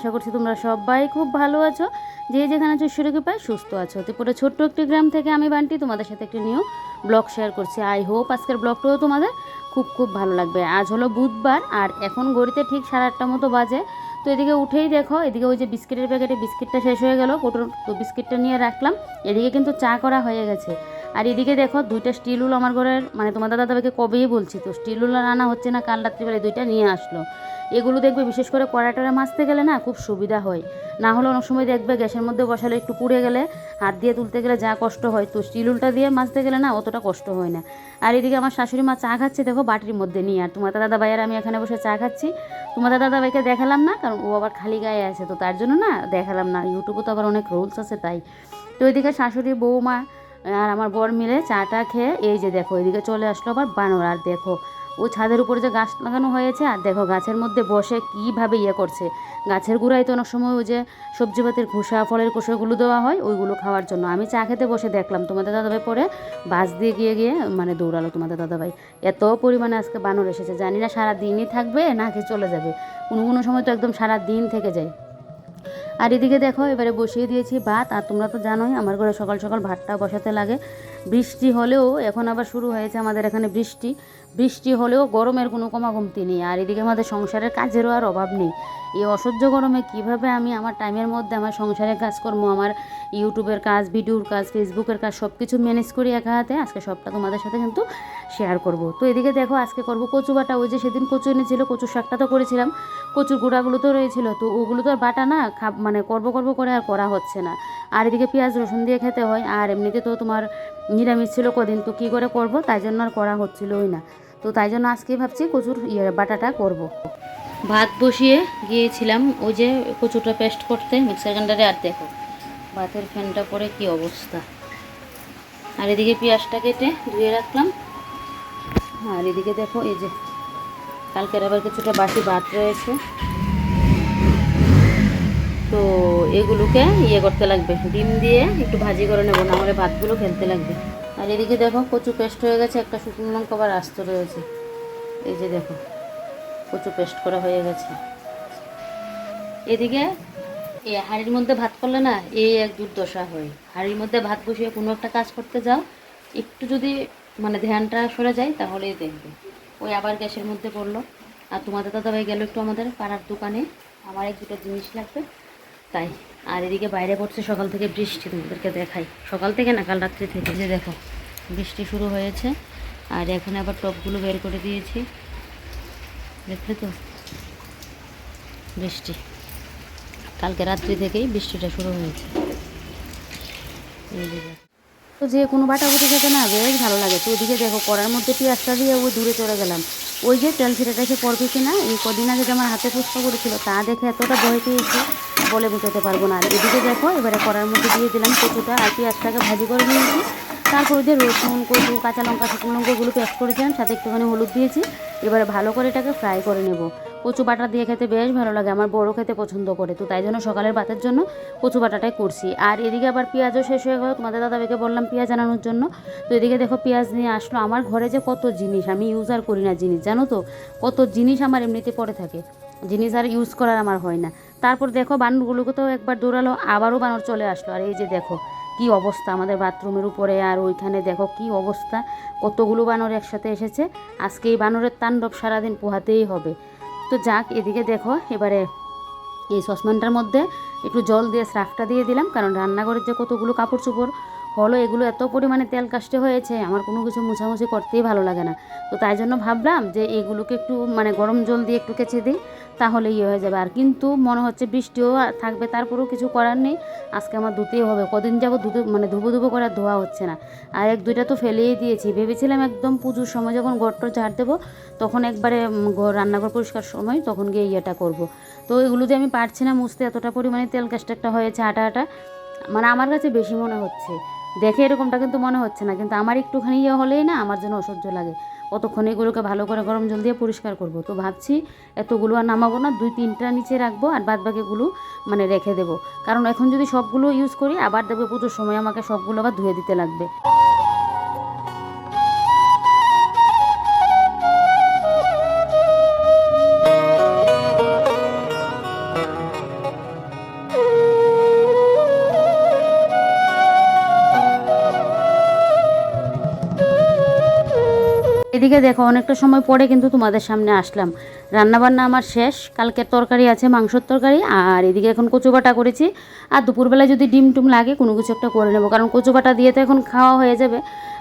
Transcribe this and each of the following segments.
আশা করছি তোমরা সবাই খুব ভালো আছো। যে যেখানে আছো ঈশ্বরকে পায় সুস্থ আছো। ত্রিপুরা ছোট্ট একটি গ্রাম থেকে আমি বান্টি তোমাদের সাথে একটি নিউ ব্লগ শেয়ার করছি। আই হোপ আজকের ব্লগটাও তোমাদের খুব খুব ভালো লাগবে। আজ হলো বুধবার আর এখন ঘড়িতে ঠিক সাড়ে আটটা মতো বাজে। তো এদিকে উঠেই দেখো, এদিকে ওই যে বিস্কিটের প্যাকেটে বিস্কিটটা শেষ হয়ে গেল কোটোর তো বিস্কিটটা নিয়ে রাখলাম। এদিকে কিন্তু চা করা হয়ে গেছে। আর এদিকে দেখো দুইটা স্টিল উল আমার ঘরের মানে তোমার দাদাকে কবেই বলছি তো, স্টিল উল আনা হচ্ছে না, কাল রাত্রিবেলায় দুইটা নিয়ে আসলো। এগুলো দেখবে বিশেষ করে কড়াটারে মাজতে গেলে না খুব সুবিধা হয়। না হলে অনেক সময় দেখবে গ্যাসের মধ্যে বসালে একটু পুড়ে গেলে, হাত দিয়ে তুলতে গেলে যা কষ্ট হয়, তো স্টিল উলটা দিয়ে মাজতে গেলে না অতটা কষ্ট হয় না। আর এদিকে আমার শাশুড়ি মা চা খাচ্ছে দেখো বাটির মধ্যে নিয়ে, আর তোমার দাদা ভাইয়ের আমি এখানে বসে চা খাচ্ছি। তোমার দাদা ভাইকে দেখালাম না, কারণ ও আবার খালি গায়ে আছে, তো তার জন্য না দেখালাম না, ইউটিউবে তো আবার অনেক রুলস আছে তাই। তো এদিকে শাশুড়ি বৌমা আর আমার বর মিলে চাটা খেয়ে এই যে দেখো, এদিকে চলে আসলো আবার বানর। আর দেখো, ও ছাদের উপরে যে গাছ লাগানো হয়েছে, আর দেখো গাছের মধ্যে বসে কীভাবে ইয়ে করছে। গাছের গুঁড়ায় তো অনেক সময় ওই যে সবজি পাতির খোসা, ফলের খোসাগুলো দেওয়া হয়, ওইগুলো খাওয়ার জন্য। আমি চা খেতে বসে দেখলাম, তোমাদের দাদাভাই পরে বাস দিয়ে গিয়ে গিয়ে মানে দৌড়ালো তোমাদের দাদাভাই। এত পরিমাণে আজকে বানর এসেছে, জানি না সারা দিনই থাকবে নাকি চলে যাবে। কোনো কোনো সময় তো একদম সারা দিন থেকে যায়। আর এদিকে দেখো, এবারে বসিয়ে দিয়েছি ভাত। আর তোমরা তো জানোই, আমার ঘরে সকাল সকাল ভাতটা বসাতে লাগে। বৃষ্টি হলেও, এখন আবার শুরু হয়েছে আমাদের এখানে বৃষ্টি। বৃষ্টি হলেও গরমের কোনো কমাকমতি নেই। আর এদিকে আমাদের সংসারের কাজেরও আর অভাব নেই। এই অসহ্য গরমে কীভাবে আমি আমার টাইমের মধ্যে আমার সংসারের কাজকর্ম, আমার ইউটিউবের কাজ, ভিডিওর কাজ, ফেসবুকের কাজ সব কিছু ম্যানেজ করি একা হাতে? আজকে সবটা তোমাদের সাথে কিন্তু শেয়ার করব। তো এদিকে দেখো, আজকে করব কচু বাটা। ওই যে সেদিন কচু এনেছিল কচু শাকটা তো করেছিলাম। কচুর গুঁড়াগুলো তো রয়েছিল। তো ওগুলো তো আর বাটা না মানে করব করব করে আর করা হচ্ছে না। আর এদিকে পেঁয়াজ, রসুন দিয়ে খেতে হয়। আর এমনিতে তো তোমার নিরামিষ ছিল কদিন, তো কী করে করব? তাই জন্য আর করা হচ্ছিলই না। তো তাই জন্য আজকে ভাবছি কচুর ইয়ে বাটাটা করব। ভাত বসিয়ে গিয়েছিলাম, ওই যে কচুটা পেস্ট করতে, মিক্সার গ্রাইন্ডারে। আর দেখো, ভাতের ফ্যানটা পরে কি অবস্থা। আর এদিকে পেঁয়াজটা কেটে ধুয়ে রাখলাম। আর এদিকে দেখো, এই যে কালকের আবার কিছুটা বাসি ভাত রয়েছে। তো এগুলোকে ইয়ে করতে লাগবে, ডিম দিয়ে একটু ভাজি করে নেব, না হলে ভাতগুলো খেলতে লাগবে। আর এদিকে দেখো, কচু পেস্ট হয়ে গেছে, একটা শুকনো লঙ্কা আবার আস্ত রয়েছে। এই যে দেখো, কচু পেস্ট করা হয়ে গেছে। এদিকে এই হাঁড়ির মধ্যে ভাত করলে না, এই এক দুর্দশা হয়। হাঁড়ির মধ্যে ভাত বসিয়ে কোনো একটা কাজ করতে যাও, একটু যদি মানে ধ্যানটা সরে যায়, তাহলেই দেখবে। ওই আবার গ্যাসের মধ্যে পড়ল। আর তোমাদের দাদাভাই গেল একটু আমাদের পাড়ার দোকানে। আমার এক দুটো জিনিস লাগবে। তাই। আর এদিকে বাইরে পড়ছে, সকাল থেকে বৃষ্টি তোমাদেরকে দেখাই। সকাল থেকে না, কাল রাত্রি থেকে। যে দেখো, বৃষ্টি শুরু হয়েছে। আর এখন আবার টপগুলো বের করে দিয়েছি। দেখলে তো? বৃষ্টি। কালকে রাত্রি থেকেই বৃষ্টিটা শুরু হয়েছে। এই। তো যে কোনো বাটা বাটাবুটি খেতে না, বেশ ভালো লাগে। তো ওদিকে দেখো, কড়ার মধ্যে পেঁয়াজটা দিয়ে ওই দূরে চলে গেলাম। ওই যে তেল ছিটাটা এসে পড়বে কিনা, এই কদিন আগে যে আমার হাতে পুষ্প করেছিল, তা দেখে এতটা ভয় পেয়েছি, বলে বোঝাতে পারব না। আর এদিকে দেখো, এবারে কড়ার মধ্যে দিয়ে দিলাম কচুটা আর পেঁয়াজটাকে ভাজি করে নিয়েছি। তারপর যে রসুন, কচু, কাঁচা লঙ্কা, শুকনো লঙ্কাগুলো পেস্ট করেছিলাম সাথে একটুখানি হলুদ দিয়েছি। এবারে ভালো করে এটাকে ফ্রাই করে নেব। কচু বাটা দিয়ে খেতে বেশ ভালো লাগে। আমার বড় খেতে পছন্দ করে। তো তাই জন্য সকালের ভাতের জন্য কচু বাটাটাই করছি। আর এদিকে আবার পেঁয়াজও শেষ হয়ে গেল। তোমাদের দাদাকে বললাম পেঁয়াজ আনানোর জন্য। তো এদিকে দেখো পেঁয়াজ নিয়ে আসলো। আমার ঘরে যে কত জিনিস, আমি ইউজ আর করি না জিনিস, জানো তো? কত জিনিস আমার এমনিতে পড়ে থাকে। জিনিস আর ইউজ করার আমার হয় না। তারপর দেখো বানরগুলোকে তো একবার দৌড়ালো, আবারও বানর চলে আসলো। আর এই যে দেখো, কি অবস্থা আমাদের বাথরুমের উপরে আর ওইখানে দেখো কি অবস্থা। কতগুলো বানর একসাথে এসেছে। আজকে এই বানরের তাণ্ডব সারাদিন পোহাতেই হবে। তো যাক, এদিকে দেখো, এবারে এই সসপ্যানটার মধ্যে একটু জল দিয়ে শ্রাফটা দিয়ে দিলাম, কারণ রান্নাঘরের যে কতগুলো কাপড় চোপড় হলো এগুলো এত পরিমাণে তেল কাস্টে হয়েছে, আমার কোনো কিছু মুছামুছি করতেই ভালো লাগে না। তো তাই জন্য ভাবলাম যে এগুলোকে একটু মানে গরম জল দিয়ে একটু কেচে দিই তাহলে ইয়ে হয়ে যাবে। আর কিন্তু মনে হচ্ছে বৃষ্টিও থাকবে, তারপরেও কিছু করার নেই। আজকে আমার ধুতেই হবে। কদিন যাব ধুতে মানে ধুবো ধুবো করে ধোয়া হচ্ছে না। আর এক দুইটা তো ফেলেই দিয়েছি। ভেবেছিলাম একদম পুজোর সময় যখন গড়টো ঝাড় দেবো, তখন একবারে ঘর, রান্নাঘর পরিষ্কার সময় তখন গিয়ে ইয়েটা করব। তো এগুলো যে আমি পারছি না মুছতে, এতটা পরিমাণে তেল কাজটা একটা হয়েছে আটা আটা মানে আমার কাছে বেশি মনে হচ্ছে। দেখে এরকমটা কিন্তু মনে হচ্ছে না। কিন্তু আমার একটুখানি ইয়ে হলেই না আমার জন্য অসহ্য লাগে। কতক্ষণ এগুলোকে ভালো করে গরম জল দিয়ে পরিষ্কার করব। তো ভাবছি এতগুলো আর নামাবো না, দুই তিনটা নিচে রাখব আর বাদ বাকিগুলো মানে রেখে দেবো। কারণ এখন যদি সবগুলো ইউজ করি, আবার দেখবে পুজোর সময় আমাকে সবগুলো আবার ধুয়ে দিতে লাগবে। এদিকে দেখো, অনেকটা সময় পরে কিন্তু তোমাদের সামনে আসলাম। রান্নাবান্না আমার শেষ, কালকের তরকারি আছে, মাংসর তরকারি, আর এদিকে এখন কচু বাটা করেছি। আর দুপুরবেলায় যদি ডিম টুম লাগে, কোনো কিছু একটা করে নেব, কারণ কচু বাটা দিয়ে তো এখন খাওয়া হয়ে যাবে।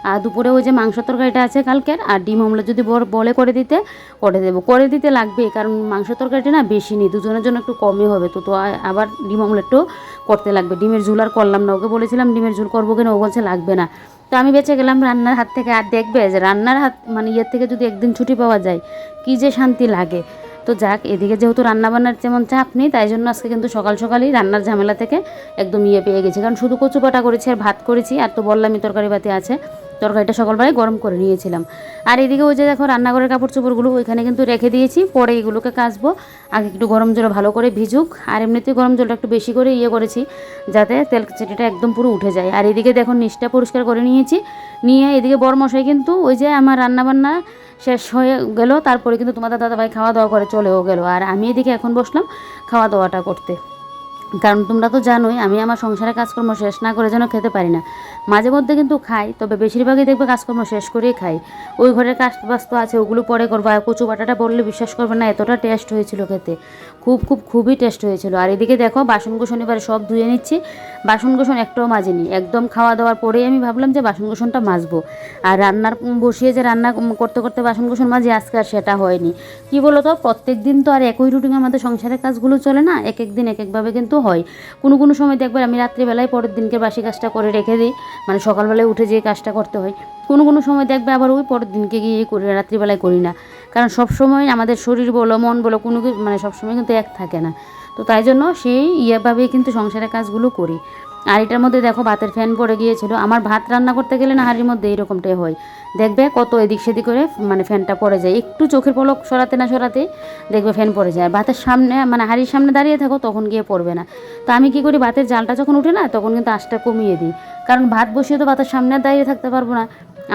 আর দুপুরে ওই যে মাংস তরকারিটা আছে কালকের, আর ডিম অমলেট যদি বলে করে দিতে, করে দেবো। করে দিতে লাগবে কারণ মাংস তরকারিটা না বেশি নেই, দুজনের জন্য একটু কমই হবে। তো তো আবার ডিম অমলেটটাও করতে লাগবে। ডিমের ঝুল আর করলাম না, ওকে বলেছিলাম ডিমের ঝুল করব কিনা? ও বলছে, লাগবে না। তো আমি বেঁচে গেলাম রান্নার হাত থেকে। আর দেখবে যে রান্নার হাত মানে ইয়ের থেকে যদি একদিন ছুটি পাওয়া যায়, কী যে শান্তি লাগে। তো যাক, এদিকে যেহেতু রান্নাবান্নার যেমন চাপ নেই, তাই জন্য আজকে কিন্তু সকাল সকালেই রান্নার ঝামেলা থেকে একদম ইয়ে পেয়ে গেছি। কারণ শুধু কচু বাটা করেছি আর ভাত করেছি, আর তো বললামই তরকারি বাতি আছে। তরকারিটা সকালবেলায় গরম করে নিয়েছিলাম। আর এদিকে ওই যে দেখো রান্নাঘরের কাপড় চোপড়গুলো ওইখানে কিন্তু রেখে দিয়েছি। পরে এগুলোকে কাচবো। আগে একটু গরম জলে ভালো করে ভিজুক। আর এমনিতেই গরম জলটা একটু বেশি করে ইয়ে করেছি যাতে তেল চিটিটা একদম পুরো উঠে যায়। আর এদিকে দেখো নিচটা পরিষ্কার করে নিয়েছি। নিয়ে এদিকে বড় মশাই কিন্তু ওই যে আমার রান্নাবান্না শেষ হয়ে গেল। তারপরে কিন্তু তোমাদের দাদাভাই খাওয়া দাওয়া করে চলেও গেল। আর আমি এদিকে এখন বসলাম খাওয়া দাওয়াটা করতে। কারণ তোমরা তো জানোই, আমি আমার সংসারে কাজকর্ম শেষ না করে যেন খেতে পারি না। মাঝে মধ্যে কিন্তু খাই, তবে বেশিরভাগই দেখবে কাজকর্ম শেষ করেই খাই। ওই ঘরের কাজ বাস্ত আছে, ওগুলো পরে করব। আর কচু বাটাটা বললে বিশ্বাস করবে না, এতটা টেস্ট হয়েছিল খেতে। খুব খুব, খুবই টেস্ট হয়েছিল। আর এদিকে দেখো, বাসন বাসনকুসন এবারে সব ধুয়ে নিচ্ছি। বাসনকুসন একটাও মাজিনি। একদম খাওয়া দাওয়ার পরেই আমি ভাবলাম যে বাসনকুসনটা মাজবো। আর রান্নার বসিয়ে যে রান্না করতে করতে বাসনকুসন মাজি, আজকে আর সেটা হয়নি। কি বলো তো প্রত্যেক দিন তো আর একই রুটিনে আমাদের সংসারের কাজগুলো চলে না? এক এক দিন এক একভাবে কিন্তু হয়। কোনো কোনো সময় দেখবে আমি রাত্রিবেলায় পরের দিনকে বাসি কাজটা করে রেখে দিই। মানে সকালবেলায় উঠে যে কাজটা করতে হয়। কোনো কোনো সময় দেখবে আবার ওই পরের দিনকে গিয়ে করি, রাত্রিবেলায় করি না। কারণ সব সময় আমাদের শরীর বলো, মন বলো, কোনো মানে সবসময় কিন্তু এক থাকে না। তো তাই জন্য সেই ইয়েভাবেই কিন্তু সংসারের কাজগুলো করি। আর এটার মধ্যে দেখো, ভাতের ফ্যান পড়ে গিয়েছিল। আমার ভাত রান্না করতে গেলে না, হাড়ির মধ্যে এরকমটাই হয়। দেখবে কত এদিক সেদিক করে মানে ফ্যানটা পড়ে যায়। একটু চোখের পলক সরাতে না সরাতে দেখবে ফ্যান পড়ে যায়। আর ভাতের সামনে মানে হাড়ির সামনে দাঁড়িয়ে থাকো, তখন গিয়ে পড়বে না। তো আমি কি করি, ভাতের জালটা যখন উঠে না, তখন কিন্তু আঁচটা কমিয়ে দিই। কারণ ভাত বসিয়ে তো ভাতের সামনে দাঁড়িয়ে থাকতে পারব না।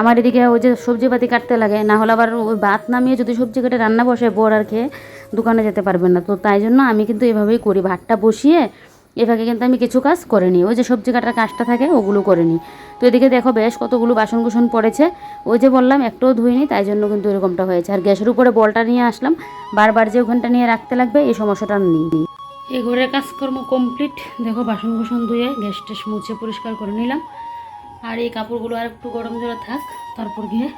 আমার এদিকে ওই যে সবজি পাতি কাটতে লাগে, না হলে আবার ওই ভাত নামিয়ে যদি সবজি কেটে রান্না বসে, বোর আর খেয়ে দোকানে যেতে পারবেন না। তো তাই জন্য আমি কিন্তু এভাবেই করি, ভাতটা বসিয়ে এভাবে কিন্তু আমি কিছু কাজ করে নিই। ওই যে সবজি কাটার কাজটা থাকে, ওগুলো করে নিই। তো এদিকে দেখো বেশ কতগুলো বাসন কুসন পড়েছে। ওই যে বললাম, একটাও ধুইনি, তাই জন্য কিন্তু এরকমটা হয়েছে। আর গ্যাসের উপরে বলটা নিয়ে আসলাম, বারবার যে ওখানটা নিয়ে রাখতে লাগবে, এই সমস্যাটা নেই। এই ঘরের কাজকর্ম কমপ্লিট দেখো বাসন কুসন ধুয়ে গ্যাস ট্যাস মুছে পরিষ্কার করে নিলাম। আর এই কাপড়গুলো আর একটু গরম জলে থাক, তারপর গিয়ে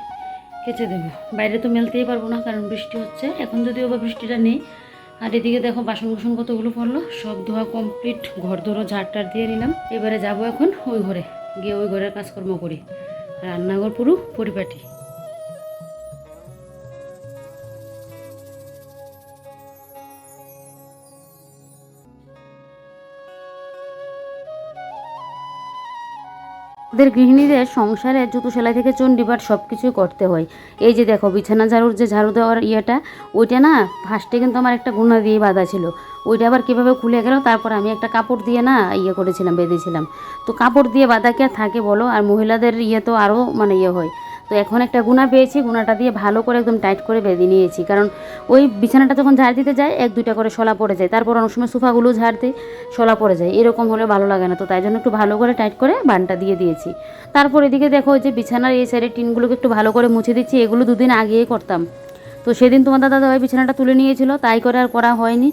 কেচে দেবো। বাইরে তো মেলতেই পারব না, কারণ বৃষ্টি হচ্ছে। এখন যদিও বা বৃষ্টিটা নেই, আর এদিকে দেখো বাসন কুসন কতগুলো পড়ল, সব ধোয়া কমপ্লিট ঘর ধরো ঝাড়টার দিয়ে নিলাম। এবারে যাব এখন ওই ঘরে, গিয়ে ওই ঘরের কাজকর্ম করি। রান্নাঘর পুরো পরিপাটি। ওদের গৃহিণীদের সংসারে জুতো সেলাই থেকে চণ্ডীপাঠ সব কিছুই করতে হয়। এই যে দেখো, বিছানা ঝাড়ুর যে ঝাড়ু দেওয়ার ইয়েটা, ওইটা না ফার্স্টে কিন্তু আমার একটা গুণা দিয়ে বাঁধা ছিল। ওইটা আবার কীভাবে খুলে গেল? তারপর আমি একটা কাপড় দিয়ে না ইয়ে করেছিলাম, বেঁধেছিলাম। তো কাপড় দিয়ে বাঁধা কে থাকে বলো? আর মহিলাদের ইয়ে তো আরও মানে ইয়ে হয়। তো এখন একটা গুণা পেয়েছি, গুণাটা দিয়ে ভালো করে একদম টাইট করে বেঁধে নিয়েছি। কারণ ওই বিছানাটা যখন ঝাড় দিতে যায়, এক দুইটা করে শলা পড়ে যায়। তারপর অনেক সময় সোফাগুলো ঝাড় দিই, শলা পড়ে যায়। এরকম হলে ভালো লাগে না। তো তাই জন্য একটু ভালো করে টাইট করে বানটা দিয়ে দিয়েছি। তারপর এদিকে দেখো যে বিছানার এই সাইডের টিনগুলোকে একটু ভালো করে মুছে দিচ্ছি। এগুলো দুদিন আগেই করতাম। তো সেদিন তোমার দাদা ভাই বিছানাটা তুলে নিয়েছিল, তাই করে আর করা হয়নি।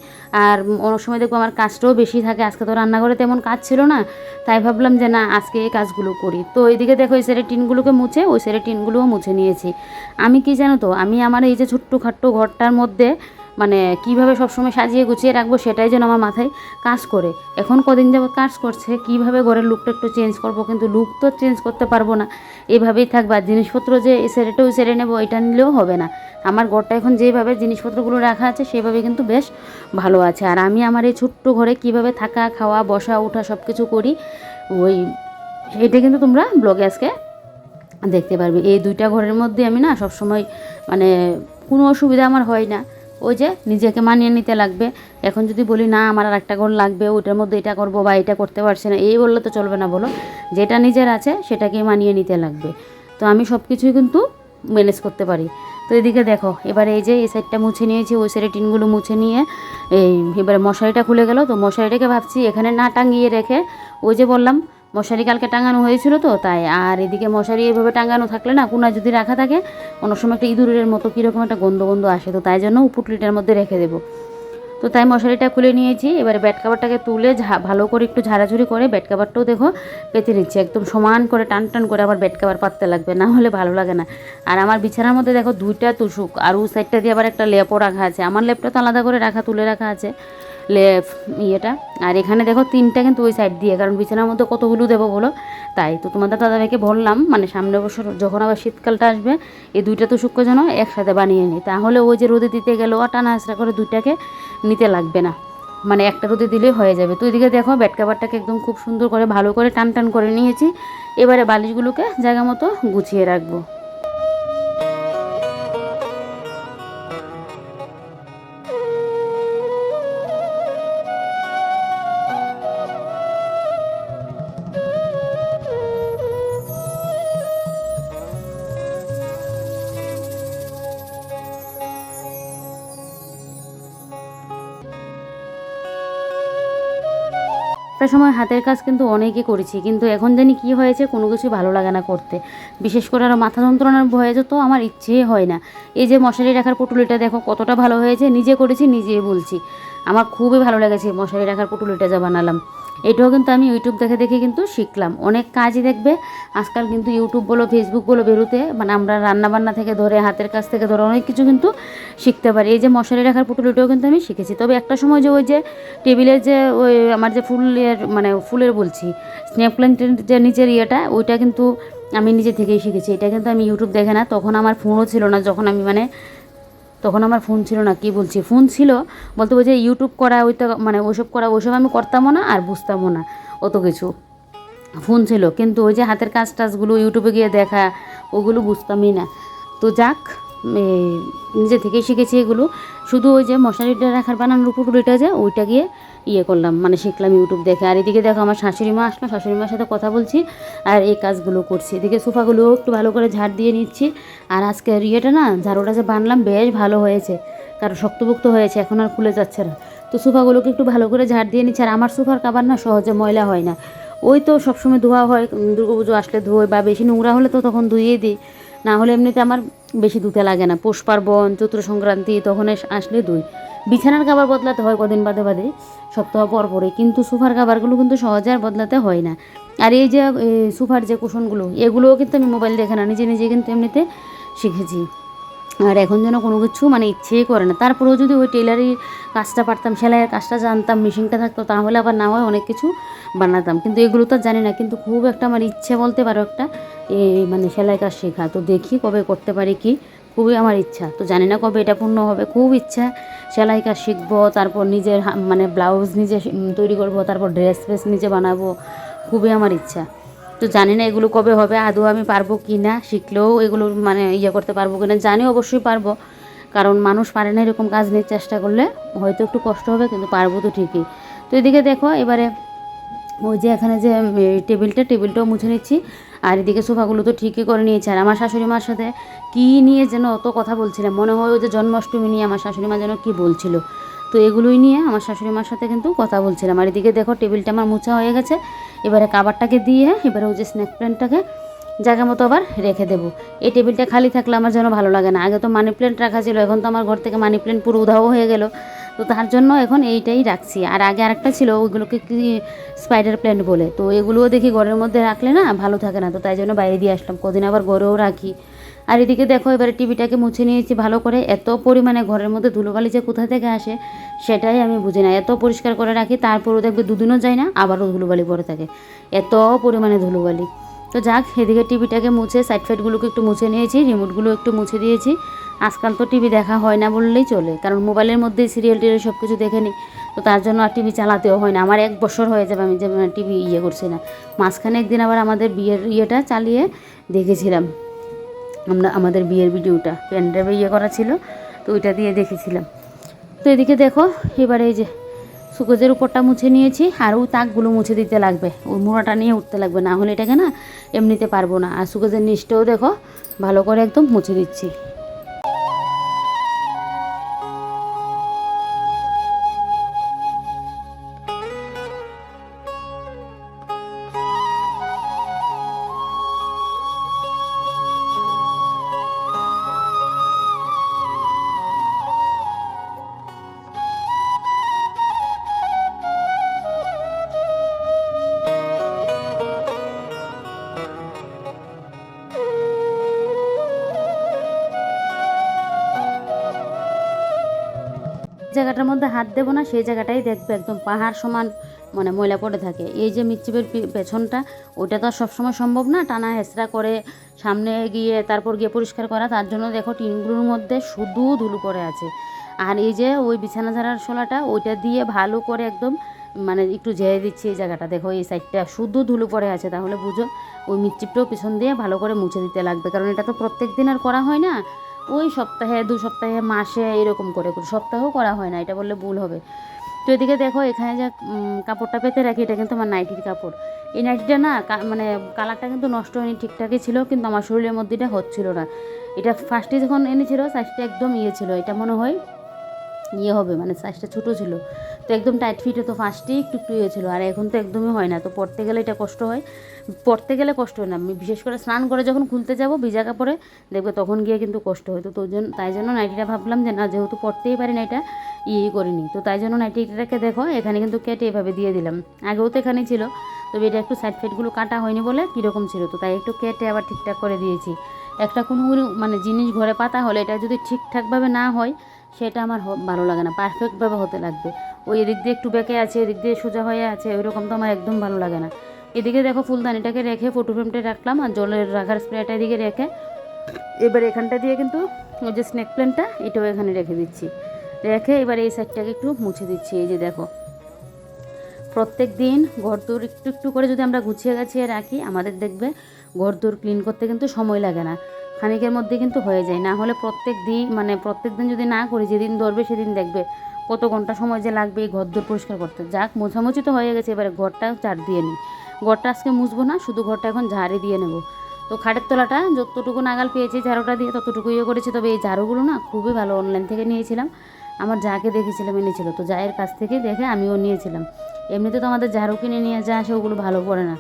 আর অনেক সময় দেখব আমার কাজটাও বেশি থাকে, আজকে তো রান্নাঘরে তেমন কাজ ছিল না, তাই ভাবলাম যে না, আজকে এই কাজগুলো করি। তো এইদিকে দেখো, এই সাইডের টিনগুলোকে মুছে, ওই সাইডের টিনগুলোও মুছে নিয়েছি। আমি কি জানো তো, আমি আমার এই যে ছোট্ট খাট্ট ঘরটার মধ্যে মানে কীভাবে সবসময় সাজিয়ে গুছিয়ে রাখব সেটাই যেন আমার মাথায় কাজ করে। এখন কদিন যাবত কাজ করছে, কীভাবে ঘরের লুকটা একটু চেঞ্জ করব? কিন্তু লুক তো চেঞ্জ করতে পারব না। এভাবেই থাকবে জিনিসপত্র যে এই সেরেটা ওই সেরে নেব, এটা নিলেও হবে না। আমার ঘরটা এখন যেভাবে জিনিসপত্রগুলো রাখা আছে, সেভাবে কিন্তু বেশ ভালো আছে। আর আমি আমার এই ছোট্ট ঘরে কীভাবে থাকা, খাওয়া, বসা ওঠা সব কিছু করি, ওই এটা কিন্তু তোমরা ব্লগে আজকে দেখতে পারবে। এই দুইটা ঘরের মধ্যে আমি না সবসময় মানে কোনো অসুবিধা আমার হয় না। ওই যে নিজেকে মানিয়ে নিতে লাগবে। এখন যদি বলি, না, আমার আর একটা ঘর লাগবে, ওইটার মধ্যে এটা করব বা এটা করতে পারছি না, এই বললে তো চলবে না বলো। যেটা নিজের আছে সেটাকে মানিয়ে নিতে লাগবে। তো আমি সব কিছুই কিন্তু ম্যানেজ করতে পারি। তো এদিকে দেখো, এবারে এই যে এই সাইডটা মুছে নিয়েছি, ওই সাইডে টিনগুলো মুছে নিয়ে এই এবারে মশারিটা খুলে গেল। তো মশারিটাকে ভাবছি এখানে না টাঙিয়ে রেখে, ওই যে বললাম মশারি কালকে টাঙানো হয়েছিল তো, তাই আর এদিকে মশারি এভাবে টাঙানো থাকলে না কোনায় যদি রাখা থাকে কোনো সময় একটা ইঁদুরের মতো কীরকম একটা গন্ধ গন্ধ আসে তো, তাই জন্য পুটলিটার মধ্যে রেখে দেবো। তো তাই মশারিটা খুলে নিয়েছি, এবারে ব্যাট কাভারটাকে তুলে ঝা ভালো করে একটু ঝাড়াঝুড়ি করে ব্যাট কাভারটাও দেখো পেতে নিচ্ছি, একদম সমান করে টান টান করে আবার ব্যাট কাভার পাততে লাগবে, না হলে ভালো লাগে না। আর আমার বিছানার মধ্যে দেখো দুইটা তুষুক আর ওই সাইডটা দিয়ে আবার একটা লেপও রাখা আছে, আমার লেপটা তো আলাদা করে রাখা, তুলে রাখা আছে। ইয়েটা। আর এখানে দেখো তিনটা কিন্তু ওই সাইড দিয়ে, কারণ বিছানার মধ্যে কতগুলো দেবো বলো? তাই তো তোমাদের দাদাভাইকে বললাম মানে সামনে বছর যখন আবার শীতকালটা আসবে, এই দুইটা তো শুক্র যেন একসাথে বানিয়ে নিই। তাহলে ওই যে রোদে দিতে গেলেও টানা আঁচড়া করে দুইটাকে নিতে লাগবে না। মানে একটা রোদে দিলেই হয়ে যাবে। তো এদিকে দেখো ব্যাট কাভারটাকে একদম খুব সুন্দর করে ভালো করে টান টান করে নিয়েছি। এবারে বালিশগুলোকে জায়গা মতো গুছিয়ে রাখব। একটা সময় হাতের কাজ কিন্তু অনেকে করেছি, কিন্তু এখন জানি কি হয়েছে, কোনো কিছু ভালো লাগে না করতে। বিশেষ করে আরও মাথা যন্ত্রণার ভয়ে তো আমার ইচ্ছেই হয় না। এই যে মশারি রাখার পুটুলিটা দেখো কতটা ভালো হয়েছে, নিজে করেছি, নিজেই বলছি। আমার খুবই ভালো লেগেছে, মশারি রাখার পুটুলিটা যা বানালাম। এটাও কিন্তু আমি ইউটিউব দেখে দেখে কিন্তু শিখলাম। অনেক কাজই দেখবে, আজকাল কিন্তু ইউটিউব বলো ফেসবুক বলো, বেরোতে মানে আমরা রান্নাবান্না থেকে ধরে, হাতের কাছ থেকে ধরে অনেক কিছু কিন্তু শিখতে পারি। এই যে মশারি রাখার পুটুলিটাও কিন্তু আমি শিখেছি। তবে একটা সময় যে ওই যে টেবিলের যে ওই আমার যে ফুলের মানে ফুলের বলছি, স্নেক যে নিচের ইয়েটা, ওইটা কিন্তু আমি নিজে থেকেই শিখেছি। এটা কিন্তু আমি ইউটিউব দেখে না, তখন আমার ফোনও ছিল না, যখন আমি মানে তখন আমার ফোন ছিল না, কি বলছি? ফোন ছিল, বলতে যে ইউটিউব করা, ওইটা মানে ওসব করা ওইসব আমি করতামও না আর বুঝতামও না। অত কিছু। ফোন ছিল, কিন্তু ওই যে হাতের কাজ টাজগুলো ইউটিউবে গিয়ে দেখা, ওগুলো বুঝতামই না। তো যাক নিজে থেকেই শিখেছি এগুলো। শুধু ওই যে মশারিটা রাখার বানানোর পুটুলিটা যে, ওইটা গিয়ে ইয়ে করলাম মানে শিখলাম ইউটিউব দেখে। আর এদিকে দেখো আমার শাশুড়ি মা আসলো, শাশুড়ি মার সাথে কথা বলছি আর এই কাজগুলো করছি। এদিকে সোফাগুলো একটু ভালো করে ঝাড় দিয়ে নিচ্ছি। আর আজকে ইয়েটা না, ঝাড়ুটা যে বানলাম, বেশ ভালো হয়েছে। কারণ শক্তভুক্ত হয়েছে, এখন আর খুলে যাচ্ছে না। তো সোফাগুলোকে একটু ভালো করে ঝাড় দিয়ে নিচ্ছে। আর আমার সোফার কাবার না সহজে ময়লা হয় না। ওই তো সবসময় ধোয়া হয়, দুর্গা পুজো আসলে ধোয় বা বেশি নোংরা হলে তো তখন ধুইয়ে দিই। না হলে এমনিতে আমার বেশি ধুতে লাগে না। পৌষ পার্বণ চৈত্র সংক্রান্তি তখন আসলে ধুই। বিছানার খাবার বদলাতে হয় কদিন বাদে বাদে, সপ্তাহ পর পরে। কিন্তু সোফার খাবারগুলো কিন্তু সহজে আর বদলাতে হয় না। আর এই যে সোফার যে কুশনগুলো এগুলোও কিন্তু আমি মোবাইল দেখে না, নিজে নিজে কিন্তু এমনিতে শিখেছি। আর এখন যেন কোনো কিছু মানে ইচ্ছেই করে না। তারপরেও যদি ওই টেলারি কাজটা পারতাম, সেলাইয়ের কাজটা জানতাম, মেশিনটা থাকতো, তাহলে আবার না হয় অনেক কিছু বানাতাম। কিন্তু এগুলো তো জানি না, কিন্তু খুব একটা আমার ইচ্ছে বলতে পারো একটা মানে সেলাই কাজ শেখা। তো দেখি কবে করতে পারি কি। খুবই আমার ইচ্ছা। তো জানি না কবে এটা পূর্ণ হবে, খুব ইচ্ছা। সেলাই কাজ শিখব, তারপর নিজের মানে ব্লাউজ নিজে তৈরি করব, তারপর ড্রেস ফ্রেস নিজে বানাবো, খুবই আমার ইচ্ছা। তো জানি না এগুলো কবে হবে, আদৌ আমি পারব কি না শিখলেও এগুলো মানে ইয়ে করতে পারব কি না জানি অবশ্যই পারব। কারণ মানুষ পারে না এরকম কাজ নিয়ে চেষ্টা করলে, হয়তো একটু কষ্ট হবে, কিন্তু পারব তো ঠিকই। তো এদিকে দেখো, এবারে ওই যে এখানে যে টেবিলটা, টেবিলটাও মুছে নিচ্ছি। আর এদিকে সোফাগুলো তো ঠিকই করে নিয়েছে। আর আমার শাশুড়ি মার সাথে কী নিয়ে যেন অত কথা বলছিলাম মনে হয় ওই যে জন্মাষ্টমী নিয়ে আমার শাশুড়ি মা যেন কী বলছিল। তো এগুলোই নিয়ে আমার শাশুড়ি মার সাথে কিন্তু কথা বলছিলাম। আর এদিকে দেখো টেবিলটা আমার মোছা হয়ে গেছে। এবারে কাবারটাকে দিয়ে এবারে ওই যে স্ন্যাক প্ল্যান্টটাকে জায়গা মতো আবার রেখে দেবো। এই টেবিলটা খালি থাকলে আমার যেন ভালো লাগে না। আগে তো মানি প্ল্যান্ট রাখা ছিল, এখন তো আমার ঘর থেকে মানি প্ল্যান্ট পুরো উধাও হয়ে গেল। তো তার জন্য এখন এইটাই রাখছি। আর আগে আরেকটা ছিল, ওইগুলোকে কি স্পাইডার প্ল্যান্ট বলে। তো এগুলোও দেখি ঘরের মধ্যে রাখলে না ভালো থাকে না। তো তাই জন্য বাইরে দিয়ে আসলাম। কদিন আবার ঘরেও রাখি। আর এদিকে দেখো, এবারে টিভিটাকে মুছে নিয়েছি ভালো করে। এত পরিমাণে ঘরের মধ্যে ধুলোবালি যে কোথা থেকে আসে, সেটাই আমি বুঝি না। এত পরিষ্কার করে রাখি, তারপরেও দেখবে দুদিনও যায় না, আবারও ধুলোবালি পড়ে থাকে। এত পরিমাণে ধুলোবালি। তো যাক, এদিকে টিভিটাকে মুছে সাইড ফাইডগুলোকে একটু মুছে নিয়েছি রিমোটগুলো একটু মুছে দিয়েছি। আজকাল তো টিভি দেখা হয় না বললেই চলে, কারণ মোবাইলের মধ্যেই সিরিয়াল টিরিয়াল সব কিছু দেখে নিই। তো তার জন্য আর টিভি চালাতেও হয় না। আমার এক বছর হয়ে যাবে আমি যে টিভি ইয়ে করছি না। মাঝখানে একদিন আবার আমাদের বিয়ের ইয়েটা চালিয়ে দেখেছিলাম। আমরা, আমাদের বিয়ের ভিডিওটা। পেনড্রাইভে ইয়ে করা ছিল, তো ওইটা দিয়ে দেখেছিলাম। তো এদিকে দেখো, এবারে এই যে সুকোজের উপরটা মুছে নিয়েছি, আর ওই তাকগুলো মুছে দিতে লাগবে। ওই মোড়াটা নিয়ে উঠতে লাগবে, না হলে এটাকে না এমনিতে পারব না। আর সুকোজের নিচটাও দেখো, ভালো করে একদম মুছে দিচ্ছি। মধ্যে হাত দেবো না, সেই জায়গাটাই দেখবে একদম পাহাড় সমান মানে ময়লা পড়ে থাকে। এই যে মিচিপের পেছনটা, ওইটা তো আর সবসময় সম্ভব না, টানা হেঁচড়া করে সামনে গিয়ে তারপর গিয়ে পরিষ্কার করা, তার জন্য দেখো টিনগুলোর মধ্যে শুধু ধুলো পড়ে আছে। আর এই যে ওই বিছানা ঝাড়ার শোলাটা, ওইটা দিয়ে ভালো করে একদম মানে একটু ঝেড়ে দিচ্ছি এই জায়গাটা। দেখো এই সাইডটা শুধু ধুলো পড়ে আছে, তাহলে বুঝো, ওই মিচিপটাও পিছন দিয়ে ভালো করে মুছে দিতে লাগবে। কারণ এটা তো প্রত্যেক দিন আর করা হয় না ওই সপ্তাহে, দু সপ্তাহে, মাসে এরকম করে সপ্তাহও করা হয় না, এটা বললে ভুল হবে। তো এদিকে দেখো, এখানে যা কাপড়টা পেতে রাখি, এটা কিন্তু আমার নাইটির কাপড়। এই নাইটিটা না মানে কালারটা কিন্তু নষ্ট হয়নি, ঠিকঠাকই ছিল, কিন্তু আমার শরীরের মধ্যে এটা হচ্ছিল না। এটা ফার্স্টে যখন এনেছিল সাইজটা একদম ইয়ে ছিল, এটা মনে হয় ইয়ে হবে মানে সাইজটা ছোটো ছিল। তো একদম টাইট ফিট হতো ফার্স্টেই একটু একটু ইয়ে ছিল আর এখন তো একদমই হয় না। তো পড়তে গেলে এটা কষ্ট হয়। পড়তে গেলে কষ্ট হয় না। আমি বিশেষ করে স্নান করে যখন খুলতে যাব, ভিজা কাপড়ে, দেখবে তখন গিয়ে কিন্তু কষ্ট হয়। তো তোর জন্য, তাই জন্য নাইটিটা ভাবলাম যে না, যেহেতু পড়তেই পারি না এটা ইয়ে করিনি। তো তাই জন্য নাইটিটাকে দেখো, এখানে কিন্তু কেটে এভাবে দিয়ে দিলাম। আগেও তো এখানেই ছিল। তবে এটা একটু সাইড ফেটগুলো কাটা হয়নি বলে কীরকম ছিল। তো তাই একটু কেটে আবার ঠিকঠাক করে দিয়েছি। একটা কোনো মানে জিনিস ঘরে পাতা হলে এটা যদি ঠিকঠাকভাবে না হয়, সেটা আমার ভালো লাগে না। পারফেক্টভাবে হতে লাগবে। ওই এদিক দিয়ে একটু বেঁকে আছে, এদিক দিয়ে সোজা হয়ে আছে ওই রকম তো আমার একদম ভালো লাগে না। এদিকে দেখো ফুলদানিটাকে রেখে ফটো ফ্রেমটা রাখলাম আর জলের রাখার স্প্রেটা এদিকে রেখে এবার এখানটা দিয়ে কিন্তু ওই যে স্নেক প্লেনটা এটাও এখানে রেখে দিচ্ছি। রেখে এবার এই সাইডটাকে একটু মুছে দিচ্ছি, এই যে দেখো। প্রত্যেক দিন ঘর দৌড় একটু একটু করে যদি আমরা গুছিয়ে গাছিয়ে রাখি, আমাদের দেখবে ঘর দৌড় ক্লিন করতে কিন্তু সময় লাগে না। খানিকের মধ্যে কিন্তু হয়ে যায়। না হলে প্রত্যেক দিন মানে প্রত্যেক দিন যদি না করি, যেদিন ধরবে সেদিন দেখবে কত ঘণ্টা সময় যে লাগবে এই ঘর দৌড় পরিষ্কার করতে। যাক, মোছামুছি তো হয়ে গেছে, এবারে ঘরটা চার দিয়ে নিই ঘরটা আজকে মুছবো না, শুধু ঘরটা এখন ঝাড়ে দিয়ে নেব। তো খাটের তলাটা যতটুকু নাগাল পেয়েছি ঝাড়ুটা দিয়ে ততটুকু ইয়ে করেছি। তবে এই ঝাড়ুগুলো না খুবই ভালো অনলাইন থেকে নিয়েছিলাম। আমার যাকে দেখেছিলাম এনেছিল। তো জায়ের কাছ থেকে দেখে আমিও নিয়েছিলাম। এমনিতে তো আমাদের ঝাড়ু কিনে নিয়ে যা আসে ওগুলো ভালো পড়ে না।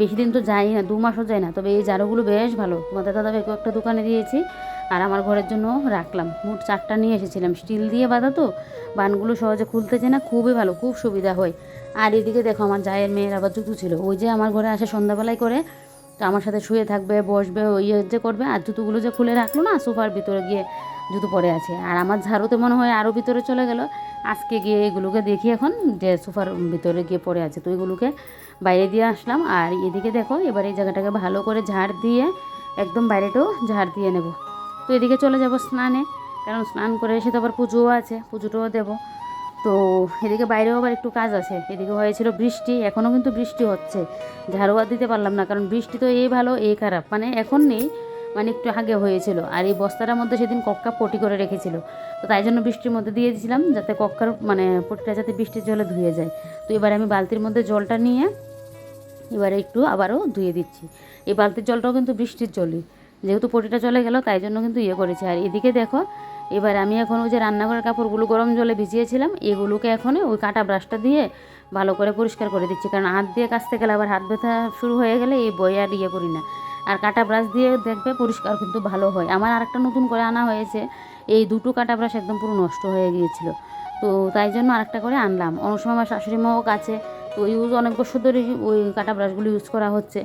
বেশি দিন তো যাই না, দু মাসও যায় না। তবে এই ঝাড়ুগুলো বেশ ভালো। তোমাদের দাদা একটা দোকানে দিয়েছি। আর আমার ঘরের জন্য রাখলাম। মোট চারটা নিয়ে এসেছিলাম। স্টিল দিয়ে বাঁধা তো, বানগুলো সহজে খুলতেছে না, খুবই ভালো, খুব সুবিধা হয়। আর এদিকে দেখো, আমার জায়ের মেয়ের আবার জুতো ছিল। ওই যে আমার ঘরে আসে সন্ধ্যাবেলায় করে, তো আমার সাথে শুয়ে থাকবে, বসবে, ওই যে করবে, আর জুতোগুলো যে খুলে রাখল না, সোফার ভিতরে গিয়ে জুতো পরে আছে। আর আমার ঝাড়ুতে মনে হয় আরও ভিতরে চলে গেল। আজকে গিয়ে এগুলোকে দেখি এখন, যে সোফার ভিতরে গিয়ে পড়ে আছে। তো এগুলোকে বাইরে দিয়ে আসলাম। আর এদিকে দেখো, এবার এই জায়গাটাকে ভালো করে ঝাড় দিয়ে, একদম বাইরেটাও ঝাড় দিয়ে নেব। তো এদিকে চলে যাব স্নানে। কারণ স্নান করে এসে তো আবার পুজোও আছে, পুজোটাও দেবো। তো এদিকে বাইরেও আবার একটু কাজ আছে। এদিকে হয়েছিল বৃষ্টি, এখনও কিন্তু বৃষ্টি হচ্ছে। ঝাড়ুয়া দিতে পারলাম না, কারণ বৃষ্টি তো এই ভালো, এই খারাপ। মানে এখন নেই মানে একটু আগে হয়েছিল। আর এই বস্তাটার মধ্যে সেদিন কক্কা পটি করে রেখেছিল। তো তাই জন্য বৃষ্টির মধ্যে দিয়ে দিয়েছিলাম, যাতে কক্কার মানে পটিটা যাতে বৃষ্টির জলে ধুয়ে যায়। তো এবার আমি বালতির মধ্যে জলটা নিয়ে, এবারে একটু আবারও ধুয়ে দিচ্ছি। এই বালতির জলটাও কিন্তু বৃষ্টির জলই। যেহেতু পটিটা চলে গেল, তাই জন্য কিন্তু ইয়ে করেছি। আর এদিকে দেখো, এবার আমি এখন ওই যে রান্নাঘরের কাপড়গুলো গরম জলে ভিজিয়েছিলাম, এগুলোকে এখন ওই কাটা ব্রাশটা দিয়ে ভালো করে পরিষ্কার করে দিচ্ছি। কারণ হাত দিয়ে কাচতে গেলে আবার হাত ব্যথা শুরু হয়ে গেলে এই বই আর ইয়ে করি না। আর কাটা ব্রাশ দিয়ে দেখবে পরিষ্কার কিন্তু ভালো হয়। আমার আরেকটা নতুন করে আনা হয়েছে, এই দুটো কাটা ব্রাশ একদম পুরো নষ্ট হয়ে গিয়েছিল। তো তাই জন্য আরেকটা করে আনলাম। অনেক সময় আমার শাশুড়ি মাও কাছে, তো ইউজ অনেক বছর ধরে ওই কাটা ব্রাশগুলো ইউজ করা হচ্ছে।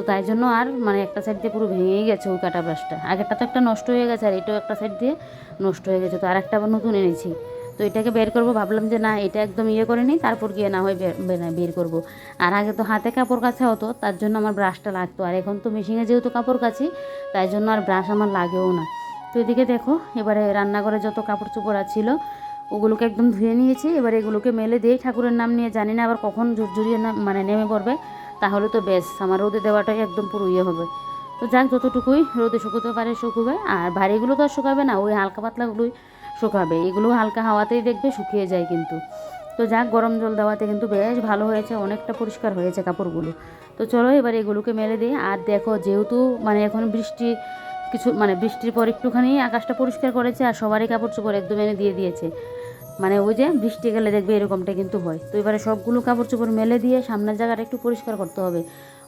তো তাই জন্য আর মানে একটা সাইড দিয়ে পুরো ভেঙেই গেছে ওই কাটা ব্রাশটা আগেরটা তো একটা নষ্ট হয়ে গেছে আর এটাও একটা সাইড দিয়ে নষ্ট হয়ে গেছে। তো আরেকটা আবার নতুন এনেছি। তো এটাকে বের করব, ভাবলাম যে না, এটা একদম ইয়ে করে নিই, তারপর গিয়ে না হয় বের- করব। আর আগে তো হাতে কাপড় কাছা হতো, তার জন্য আমার ব্রাশটা লাগতো। আর এখন তো মেশিনে যেহেতু কাপড় কাছি, তাই জন্য আর ব্রাশ আমার লাগেও না। তো এদিকে দেখো, এবারে রান্নাঘরে যত কাপড় চোপড় ছিল, ওগুলোকে একদম ধুয়ে নিয়েছি। এবার এগুলোকে মেলে দিয়ে ঠাকুরের নাম নিয়ে, জানি না আবার কখন ঝুরঝুরিয়ে না মানে নেমে পড়বে। তাহলে তো বেশ, আমার রোদে দেওয়াটাই একদম পুরো ইয়ে হবে। তো যাক, যতটুকুই রোদে শুকোতে পারে শুকোবে, আর ভারীগুলো তো আর শুকাবে না, ওই হালকা পাতলাগুলোই শুকাবে। এগুলো হালকা হাওয়াতেই দেখবে শুকিয়ে যায় কিন্তু। তো যাক, গরম জল দেওয়াতে কিন্তু বেশ ভালো হয়েছে, অনেকটা পরিষ্কার হয়েছে কাপড়গুলো। তো চলো এবার এগুলোকে মেলে দিই। আর দেখো, যেহেতু মানে এখন বৃষ্টি, কিছু মানে বৃষ্টির পর একটুখানি আকাশটা পরিষ্কার করেছে, আর সবারই কাপড় চোপড় একদম এনে দিয়ে দিয়েছে। মানে ওই যে বৃষ্টি গেলে দেখবে এরকমটা কিন্তু হয়। তো এবারে সবগুলো কাপড় চোপড় মেলে দিয়ে সামনের জায়গাটা একটু পরিষ্কার করতে হবে।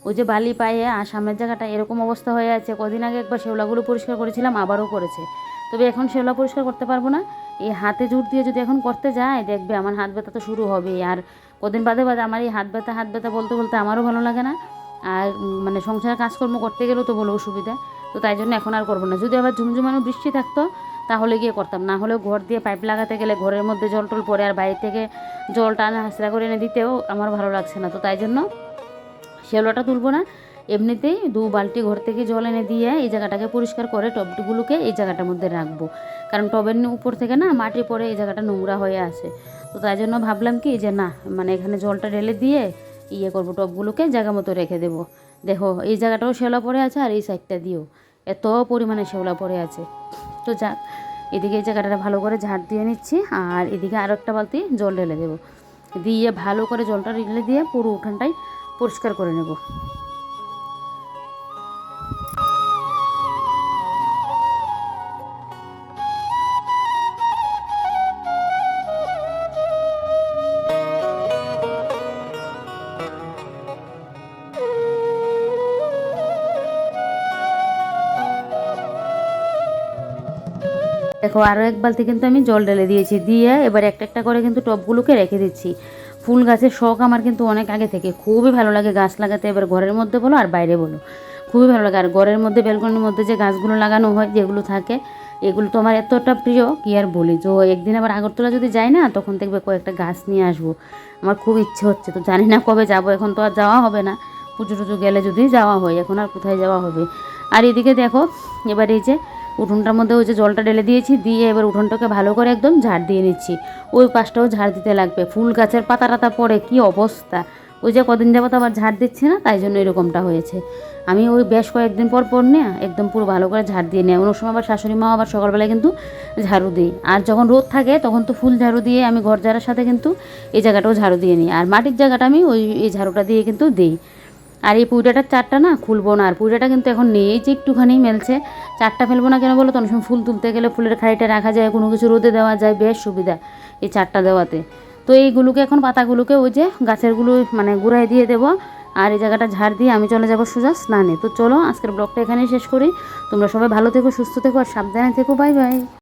ওই যে বালি পায়ে আর সামনের জায়গাটা এরকম অবস্থা হয়ে আছে। কদিন আগে একবার শেওলাগুলো পরিষ্কার করেছিলাম, আবারও করেছে। তবে এখন শেওলা পরিষ্কার করতে পারব না। এই হাতে জোর দিয়ে যদি এখন করতে যায়, দেখবে আমার হাত ব্যথা তো শুরু হবে আর কদিন বাদে বাদে আমার এই হাত ব্যথা হাত ব্যথা বলতে বলতে আমারও ভালো লাগে না। আর মানে সংসারের কাজকর্ম করতে গেলেও তো বলো অসুবিধা। তো তাই জন্য এখন আর করব না। যদি আবার ঝুমঝুমানো বৃষ্টি থাকতো তাহলে গিয়ে করতাম। না হলেও ঘর দিয়ে পাইপ লাগাতে গেলে ঘরের মধ্যে জল টল পড়ে আর বাইরে থেকে জল টানা হাসরা করে এনে দিতেও আমার ভালো লাগছে না। তো তাই জন্য শেওলাটা তুলবো না। এমনিতেই দু বালতি ঘর থেকে জল এনে দিয়ে এই জায়গাটাকে পরিষ্কার করে টবগুলোকে এই জায়গাটার মধ্যে রাখব। কারণ টবের উপর থেকে না মাটি পড়ে এই জায়গাটা নোংরা হয়ে আসে তো তাই জন্য ভাবলাম কি যে না মানে এখানে জলটা ঢেলে দিয়ে ইয়ে করব, টবগুলোকে জায়গা মতো রেখে দেবো। দেখো, এই জায়গাটাও শেওলা পড়ে আছে আর এই সাইডটা দিয়েও। এত পরিমাণে শেওলা পড়ে আছে। তো যাক এদিকে এই জায়গাটা ভালো করে ঝাড় দিয়ে নিচ্ছি আর এদিকে আরও একটা বালতি জল ঢেলে দেবো। দিয়ে ভালো করে জলটা ঢেলে দিয়ে পুরো উঠানটাই পরিষ্কার করে নেব। দেখো আরও এক বালতি কিন্তু আমি জল ঢেলে দিয়েছি। দিয়ে এবার একটা একটা করে কিন্তু টবগুলোকে রেখে দিচ্ছি। ফুল গাছের শখ আমার কিন্তু অনেক আগে থেকে। খুবই ভালো লাগে গাছ লাগাতে। এবার ঘরের মধ্যে বলো আর বাইরে বলো। খুবই ভালো লাগে। আর ঘরের মধ্যে, বেলকনির মধ্যে যে গাছগুলো লাগানো হয়, যেগুলো থাকে, এগুলো তো আমার এতটা প্রিয়, কি আর বলি? তো একদিন আবার আগরতলা যদি যাই না, তখন দেখবে কয়েকটা গাছ নিয়ে আসব। আমার খুব ইচ্ছে হচ্ছে। তো জানি না কবে যাব। এখন তো আর যাওয়া হবে না। পুজো টুজো গেলে যদি যাওয়া হয়, এখন আর কোথায় যাওয়া হবে? আর এদিকে দেখো, এবার এই যে উঠোনটার মধ্যে ওই যে জলটা ঢেলে দিয়েছি, দিয়ে এবার উঠোনটাকে ভালো করে একদম ঝাড় দিয়ে নিচ্ছি। ওই পাশটাও ঝাড় দিতে লাগবে। ফুল গাছের পাতা টাতা পড়ে, কি অবস্থা? ওই যে কদিন যাবত আবার ঝাড় দিচ্ছে না, তাই জন্য এরকমটা হয়েছে। আমি ওই বেশ কয়েকদিন পর পর না, একদম পুরো ভালো করে ঝাড় দিয়ে নেয় অন্য সময় আবার শাশুড়ি মা আবার সকালবেলায় কিন্তু ঝাড়ু দিই আর যখন রোদ থাকে, তখন তো ফুল ঝাড়ু দিয়ে আমি ঘর ঝাড়ার সাথে কিন্তু এই জায়গাটাও ঝাড়ু দিয়ে নিই। আর মাটির জায়গাটা আমি ওই, এই ঝাড়ুটা দিয়ে কিন্তু দিই। আর এই পুইটাটার চারটা না খুলবো না, আর পুইটাটা কিন্তু এখন নেই যে একটুখানি মেলছে। চারটা ফেলব না কেন বলো তো? সময় ফুল তুলতে গেলে ফুলের খাড়িটা রাখা যায়, কোনো কিছু রোদে দেওয়া যায়, বেশ সুবিধা এই চারটা দেওয়াতে। তো এইগুলোকে এখন পাতাগুলোকে ওই যে গাছেরগুলো মানে গুড়াই দিয়ে দেবো, আর এই জায়গাটা ঝাড় দিয়ে আমি চলে যাব সোজা স্নানে। তো চলো, আজকের ব্লগটা এখানেই শেষ করি। তোমরা সবাই ভালো থেকো, সুস্থ থেকো, আর সাবধানে থেকো। Bye bye.